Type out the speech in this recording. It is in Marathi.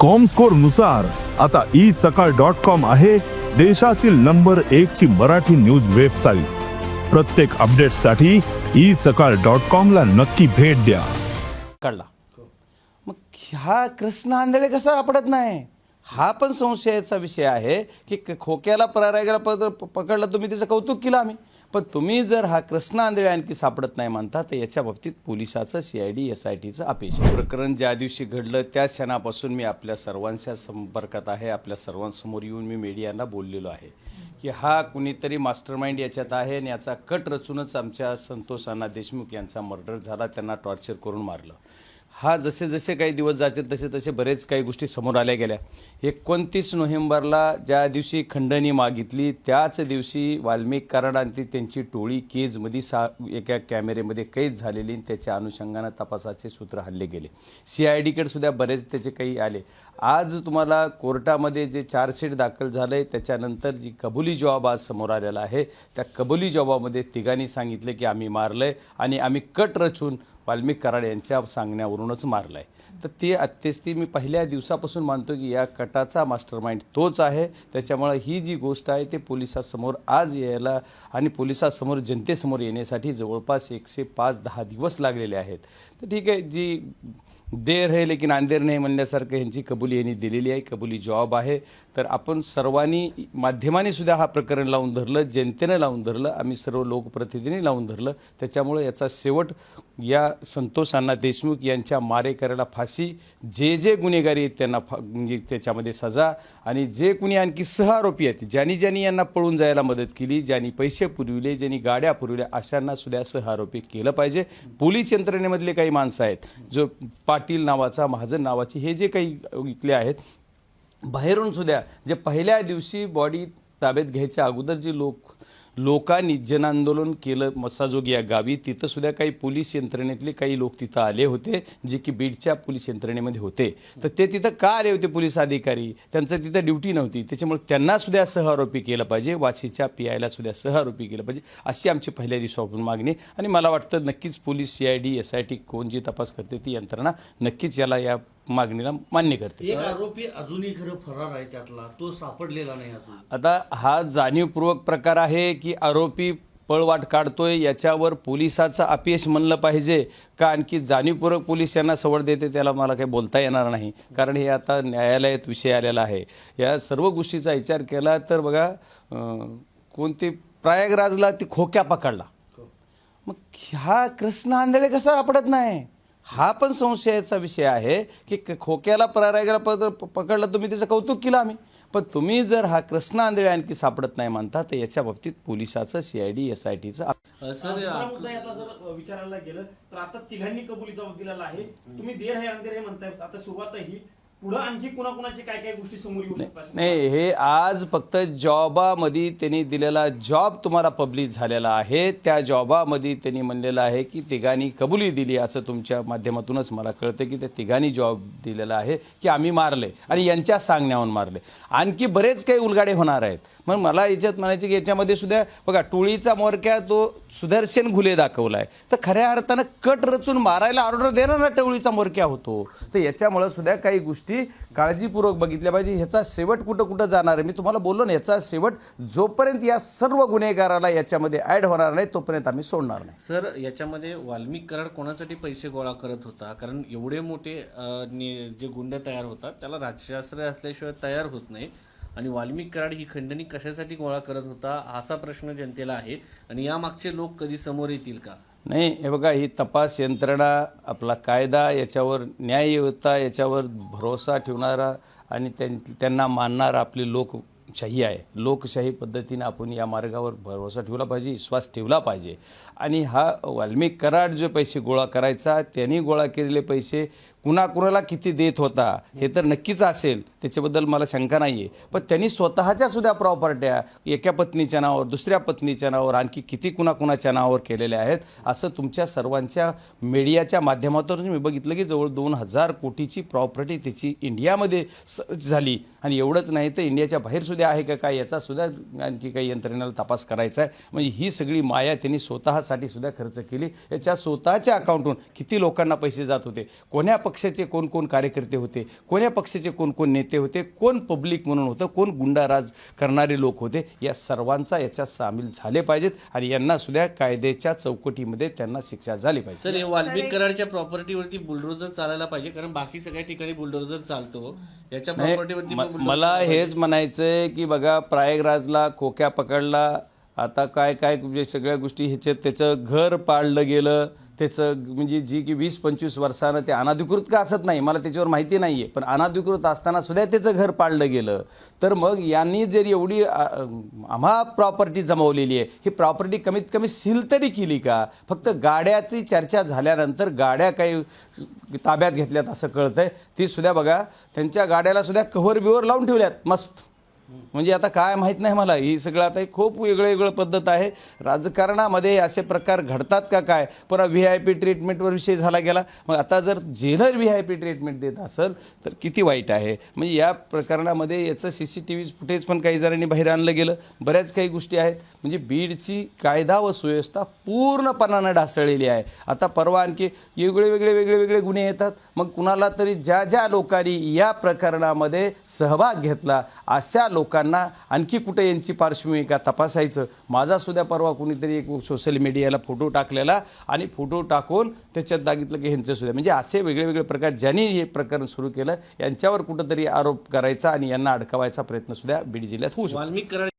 कॉमस्कोरनुसार आता ई सकाळ डॉट कॉम आहे देशातील नंबर एक ची मराठी न्यूज वेबसाईट प्रत्येक अपडेटसाठी ई सकाळ डॉट कॉम ला नक्की भेट द्या. काढला मग ह्या कृष्ण आंधळे कसा आपडत नाही? हा पण संशयाचा विषय आहे की खोक्याला परारायला पद- पकडला तुम्ही त्याचं कौतुक केलं आम्ही. पण तुम्ही जर हा कृष्ण आंधळे आणखी सापडत नाही म्हणता तर याच्या बाबतीत पोलिसाचं C I D S I टीचं अपेक्षा प्रकरण ज्या दिवशी घडलं त्या क्षणापासून मी आपल्या सर्वांच्या संपर्कात आहे आपल्या सर्वांसमोर येऊन मी मीडियांना बोललेलो आहे की हा कुणीतरी मास्टर माइंड याच्यात आहे आणि याचा कट रचूनच आमच्या संतोष अण्णा देशमुख यांचा मर्डर झाला त्यांना टॉर्चर करून मारलं. हा जसे जसे काही दिवस जाते तसे तसे बरेच काही गोष्टी समोर आल्या गेल्या. एकोणतीस नोव्हेंबरला ज्या दिवशी खंडणी मागितली त्याच दिवशी वाल्मिक कराड आणि त्यांची टोळी केजमध्ये सा एका कॅमेरेमध्ये कैद झालेली आणि त्याच्या अनुषंगानं तपासाचे सूत्र हल्ले गेले. सी आय डीकडेसुद्धा बरेच त्याचे काही आले. आज तुम्हाला कोर्टामध्ये जे चार्जशीट दाखल झालं आहे त्याच्यानंतर जी कबुली जॉब आज समोर आलेला आहे त्या कबुली जॉबामध्ये तिघांनी सांगितलं की आम्ही मारलं आहे आणि आम्ही कट रचून वाल्मिक कराड यांच्या सांगण्यावरूनच मारलं आहे तर ते अत्यस्ती मी पहिल्या दिवसापासून मानतो की या कटाचा मास्टर माइंड तोच आहे. त्याच्यामुळं ही जी गोष्ट आहे ते पोलिसासमोर आज यायला आणि पोलिसासमोर जनतेसमोर येण्यासाठी जवळपास एकशे पाच दहा दिवस लागलेले आहेत. तर ठीक आहे जी देर है लेकिन अंधेर नाही म्हणण्यासारखं यांची कबुली यांनी दिलेली आहे. कबुली जॉब आहे. तर आपण सर्वांनी माध्यमाने सुद्धा हा प्रकरण लावून धरलं जनतेनं लावून धरलं आम्ही सर्व लोकप्रतिनिधींनी लावून धरलं. त्याच्यामुळे याचा शेवट या संतोष अण्णा देशमुख यांच्या मारेकऱ्याला फाशी. जे जे गुन्हेगारी आहेत त्यांना फा म्हणजे त्याच्यामध्ये सजा. आणि जे कुणी आणखी सहआरोपी आहेत ज्यांनी ज्यांनी यांना पळून जायला मदत केली ज्यांनी पैसे पुरविले ज्यांनी गाड्या पुरविल्या अशांना सुद्धा सहआरोपी केलं पाहिजे. पोलीस यंत्रणेमधले काही माणसं आहेत जो पा पाटील नावाचा महाजन नावाची हे जे काही इथले आहेत बाहेरून सुद्धा जे पहिल्या दिवशी बॉडी ताब्यात घ्यायच्या अगोदर जे लोक लोकांनी जनआंदोलन केलं मस्साजोग या गावी तिथं सुद्धा काही पोलीस यंत्रणेतले काही लोक तिथं आले होते जे की बीडच्या पोलीस यंत्रणेमध्ये होते. तर ते तिथं का आले होते पोलीस अधिकारी? त्यांचं तिथं ड्युटी नव्हती. त्याच्यामुळे त्यांना सुद्धा सहआरोपी केलं पाहिजे वाशीच्या पी आयला सुद्धा सहआरोपी केलं पाहिजे अशी आमची पहिल्या दिवसापासून मागणी. आणि मला वाटतं नक्कीच police C I D S I T कोण जी तपास करते ती यंत्रणा नक्कीच याला या मागणीला मान्य करते. एक आरोपी अजूनही खरं फरार आहे त्यातला. तो सापडलेला नाही अजून. आता हा जाणीवपूर्वक प्रकार आहे की आरोपी पळवाट काढतोय याच्यावर पोलिसाचं अपयश म्हणलं पाहिजे का आणखी जाणीवपूर्वक पोलीस यांना सवड देते त्याला मला काही बोलता येणार नाही. कारण हे आता न्यायालयात विषय आलेला आहे. या सर्व गोष्टीचा विचार केला तर बघा कोणते प्रयागराजला ती खोक्या पकडला. मग हा कृष्ण आंधळे कसा सापडत नाही? हा पण संशयाचा विषय आहे की खोक्याला परारायला पद पकडला तुम्ही त्याचं कौतुक केलं आम्ही. पण तुम्ही जर हा कृष्ण आंधळे आणखी सापडत नाही म्हणता तर याच्या बाबतीत पोलिसाचं C I D S I टीचं विचारायला गेलं तर आता तिघांनी कबुली जबाब दिलेला आहे. तुम्ही देर आहे अंधेर हे म्हणताय. आता सुरुवात ही पुढे आणखी कुणाकुणाची काय काय गोष्टी समोर येऊ शकतात? नाही हे आज फक्त जॉबामध्ये त्यांनी दिलेला जॉब तुम्हाला पब्लिश झालेला आहे. त्या जॉबामध्ये त्यांनी म्हणलेलं आहे की तिघांनी कबुली दिली असं तुमच्या माध्यमातूनच मला कळतं की त्या तिघांनी जॉब दिलेला आहे की आम्ही मारले आणि यांच्या सांगण्याहून मारले. आणखी बरेच काही उलगाडे होणार आहेत. मग मला याच्यात म्हणायचे की याच्यामध्ये सुद्धा बघा टोळीचा मोरक्या तो सुदर्शन घुले दाखवलाय. तर खऱ्या अर्थानं कट रचून मारायला ऑर्डर देणारा टोळीचा मोरक्या होतो. तर याच्यामुळे सुद्धा काही गोष्टी काळजीपूर्वक बघितल्या पाहिजे. ह्याचा शेवट कुठं कुठं जाणार आहे? मी तुम्हाला बोललो ना याचा शेवट जोपर्यंत या सर्व गुन्हेगाराला याच्यामध्ये ऍड होणार नाही तोपर्यंत आम्ही सोडणार नाही. सर याच्यामध्ये वाल्मिक कराड कोणासाठी पैसे गोळा करत होता? कारण एवढे मोठे नि- जे गुंड तयार होतात त्याला राजशास्त्र असल्याशिवाय तयार होत नाही. आणि वाल्मिक कराड ही खंडणी कशासाठी गोळा करत होता? असा प्रश्न जनतेला आहे. आणि यामागचे लोक कधी समोर येतील का? नाही हे बघा ही तपास यंत्रणा आपला कायदा याच्यावर न्याययुक्ता याच्यावर भरोसा ठेवणारा आणि त्यां त्यांना मानणारा आपले लोक लोकशाही आहे. लोकशाही पद्धतीने आपण या मार्गावर भरोसा ठेवला पाहिजे विश्वास ठेवला पाहिजे. आणि हा वाल्मिक कराड जो पैसे गोळा करायचा त्यांनी गोळा केलेले पैसे कुणाकुणाला किती देत होता हे तर नक्कीच असेल. त्याच्याबद्दल मला शंका नाही आहे पण त्यांनी स्वतःच्या सुद्धा प्रॉपर्ट्या एका पत्नीच्या नावावर दुसऱ्या पत्नीच्या नावावर आणखी किती कुणाकुणाच्या नावावर केलेल्या आहेत असं तुमच्या सर्वांच्या मीडियाच्या माध्यमातून मी बघितलं की जवळ दोन हजार कोटीची प्रॉपर्टी त्याची इंडियामध्ये झाली. आणि एवढंच नाही तर इंडियाच्या बाहेर सुद्धा आहे का काय याचा सुद्धा आणखी काही यंत्रणेला तपास करायचा आहे. म्हणजे ही सगळी माया त्यांनी स्वतःसाठी सुद्धा खर्च केली. याच्या स्वतःच्या अकाउंटून किती लोकांना पैसे जात होते? कोण्या पक्षाचे कोण कोण कार्यकर्ते होते? कोण्या पक्षाचे कोण कोण नेते होते? कोण पब्लिक म्हणून होतं? कोण गुंडाराज करणारे लोक होते? या सर्वांचा याच्यात सामील झाले पाहिजेत आणि यांना सुद्धा कायद्याच्या चौकटीमध्ये त्यांना शिक्षा झाली पाहिजे. सर हे वाल्मिक कराडच्या प्रॉपर्टीवरती बुलडोजर चालायला पाहिजे कारण बाकी सगळ्या ठिकाणी बुलडोजर चालतो. याच्या प्रॉपर्टीवरती मला. हेच म्हणायचंय की बघा प्रायगराजला खोक्या पकडला. आता काय काय म्हणजे सगळ्या गोष्टी ह्याच्यात त्याचं घर पाळलं गेलं. त्याचं म्हणजे जी की वीस पंचवीस वर्षानं ते अनाधिकृत का असत नाही मला त्याच्यावर माहिती नाही आहे पण अनाधिकृत असताना सुद्धा त्याचं घर पाळलं गेलं. तर मग यांनी जर एवढी आम्हा प्रॉपर्टी जमवलेली आहे ही प्रॉपर्टी कमीत कमी सील तरी केली का? फक्त गाड्याची चर्चा झाल्यानंतर गाड्या काही ताब्यात घेतल्यात असं कळतंय. ती सुद्धा बघा त्यांच्या गाड्याला सुद्धा कव्हर बिवर लावून ठेवल्यात मस्त. Mm. म्हणजे आता काय माहीत नाही मला. ही सगळं आता खूप वेगळं वेगळं पद्धत आहे. राजकारणामध्ये असे प्रकार घडतात का काय? पुन्हा व्ही आय पी ट्रीटमेंटवर विषय झाला गेला. मग आता जर jailer V I P treatment देत असेल तर किती वाईट आहे? म्हणजे या प्रकरणामध्ये याचं C C T V footage पण काही जणांनी बाहेर आणलं गेलं. बऱ्याच काही गोष्टी आहेत. म्हणजे बीडची कायदा व सुव्यवस्था पूर्णपणानं ढासळलेली आहे. आता परवा आणखी वेगळे वेगळे वेगळे वेगळे गुन्हे येतात. मग कुणाला तरी ज्या ज्या लोकांनी या प्रकरणामध्ये सहभाग घेतला अशा लोकांना आणखी कुठे यांची पार्श्वभूमी का तपासायचं? माझा सुद्धा परवा कुणीतरी एक सोशल मीडियाला फोटो टाकलेला आणि फोटो टाकून त्याच्यात दागितलं की ह्यांचं सुद्धा. म्हणजे असे वेगळे वेगळे प्रकार ज्यांनी हे प्रकरण सुरू केलं यांच्यावर कुठंतरी आरोप करायचा आणि यांना अडकवायचा प्रयत्न सुद्धा बीड जिल्ह्यात होऊ शकतो.